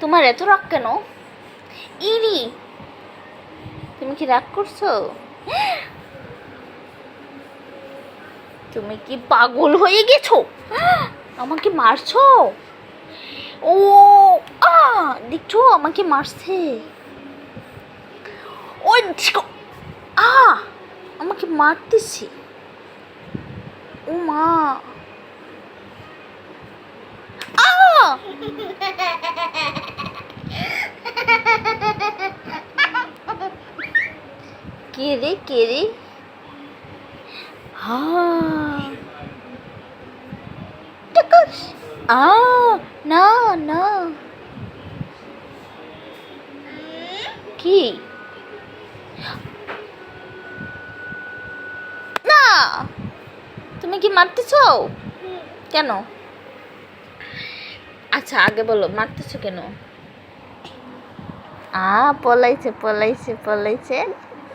তোমার এত রাগ কেন? ইরি তুমি কি রাগ করছ? তুমি কি পাগল হয়ে গেছো? আমাকে মারছো? ও আ দেখছ আমাকে মারছে। ও ঝিকো, আ আমাকে মারতেছে। ও মা। আ কে রে কে রে হা না না। কি? না। তুমি কি মারতেছো? কেন? আচ্ছা আগে বলো মারতেছো কেন? আ পলাইছে পলাইছে পলাইছে।